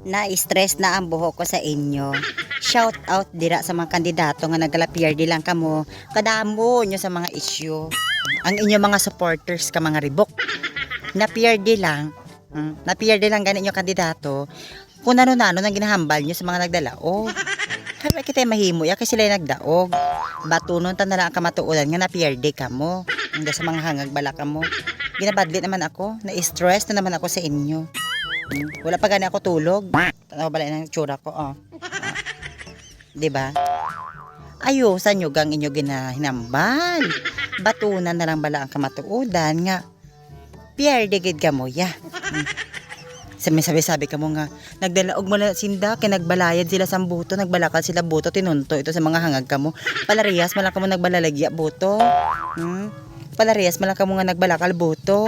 Na-stress na ang buhok ko sa inyo. Shout out dira sa mga kandidato nga nagalapiyar di lang kamo. Kadamo nyo sa mga issue. Ang inyo mga supporters ka mga ribok. Na-PR di lang. Mm, na-PR di lang ganit nyo kandidato. Kung ano-nano nang ginahambal nyo sa mga nagdalaog. Kaya kita mahimo ya kasi sila nagdaog. Batunon ta na lang ang kamatuulan nga na-PR di ka mo. Hanggang sa mga hangag bala ka mo. Ginabadlit naman ako. Na-stress na naman ako sa inyo. Wala pa gani ako tulog. Tanaw bala ng tsura ko, oh. Ah. 'Di ba? Ayusan nyo gang inyo ginahinambal. Batunan na lang bala ang kamatuudan nga. Pierre digid ka mo, ya. Hmm. Sabi sabi sabi ka mo nga, nagdalaog mo na sinda, kay nagbalayad sila sa buto, nagbalakal sila buto, tinunto ito sa mga hangag ka mo. Palariyas, malaka mo nagbalalagya buto. Hmm? Palariyas, malaka mo nga nagbalakal buto.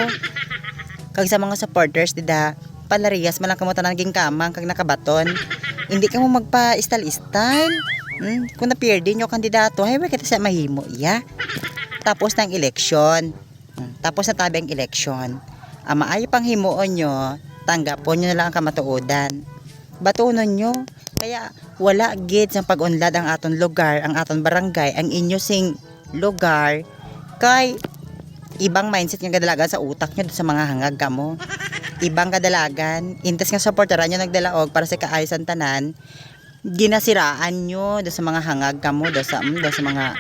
Kag sa mga supporters, dida, palariyas, malaka mo tanang ging kamang, kag nakabaton. Hindi ka mo magpa-style-style. Hmm? Kung na-peer din yung kandidato, ay, kita sa mahimo, iya. Tapos ng eleksyon. Hmm, Tapos na tabi ang eleksyon. Ang maayo pang himuon nyo, tanggapon nyo na lang ang kamatuodan. Batunon nyo. Kaya wala gid sa pag-unlad ang aton lugar, ang aton barangay, ang inyo sing lugar kay ibang mindset nga kadalagan sa utak nyo sa mga hangag ka mo. Ibang kadalagan, intes nga supporteran nyo nagdalaog para sa kaayusan tanan, ginasiraan nyo do sa mga hangag ka mo, do sa, mm, do sa mga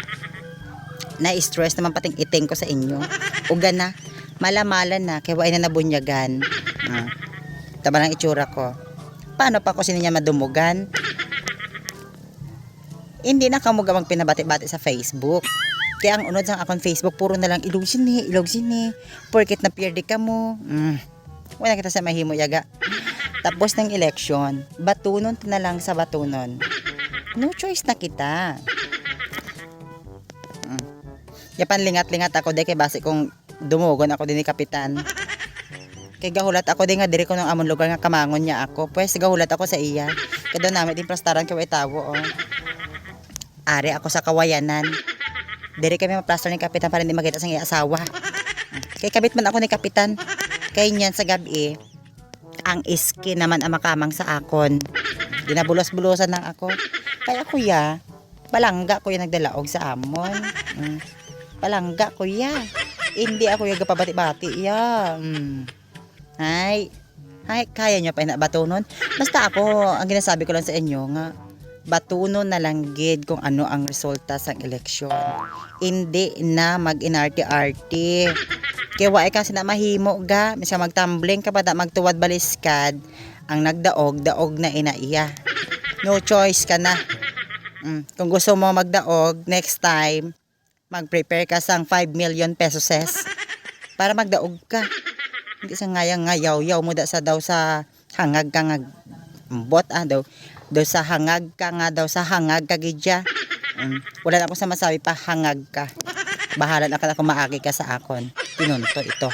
na-stress naman pating iting ko sa inyo. Uga na, malamalan na, kaya na nabunyagan. Ah, tama ng itsura ko. Paano pa ko sino niya madumugan? Hindi na kamuga magpinabati-bati sa Facebook. Kaya ang unod sa akong Facebook, puro na lang ilog sini, ilog sini. Porket na pierde ka mo. Mm. Wala kita sa mahimo yaga. Tapos ng election, batunon na lang sa batunon. No choice na kita. Mm. Yapan lingat-lingat ako de kay base kong dumugon ako din ni kapitan. Kay gahulat ako din nga diri ko ng amon lugar nga kamangon niya ako. Pues gahulat ako sa iya. Kada namin din plastaran kay tawo oh. Ari ako sa kawayanan. Diri kami maplaster ni kapitan para hindi makita sa iyang asawa. Kay kabit man ako ni kapitan. Kay niyan sa gabi ang iski naman ang makamang sa akon. Ginabulos-bulosan lang ako. Kaya kuya, palangga kuya nagdalaog sa amon. Mm. Palangga kuya. Hindi ako yung gapabati-bati ya. Mm. Hay. Hay, kaya nyo pa na batunon? Basta ako, ang ginasabi ko lang sa inyo nga, batunon na lang gid kung ano ang resulta sa eleksyon. Hindi na mag-inarte-arte. Kaya wa kasi na mahimo ga, misa magtumbling ka pa da magtuwad baliskad, ang nagdaog, daog na inaiya. No choice ka na. Mm, Kung gusto mo magdaog, next time, mag-prepare ka sang 5 million pesos para magdaog ka. Hindi sa ngayang ngayaw-yaw mo da sa daw sa hangag ka nga bot ah daw. Daw sa hangag ka nga daw sa hangag ka gidya. Mm, wala na ako sa masabi pa hangag ka. Bahala na ka na kung maagi ka sa akon. Pinunto ito.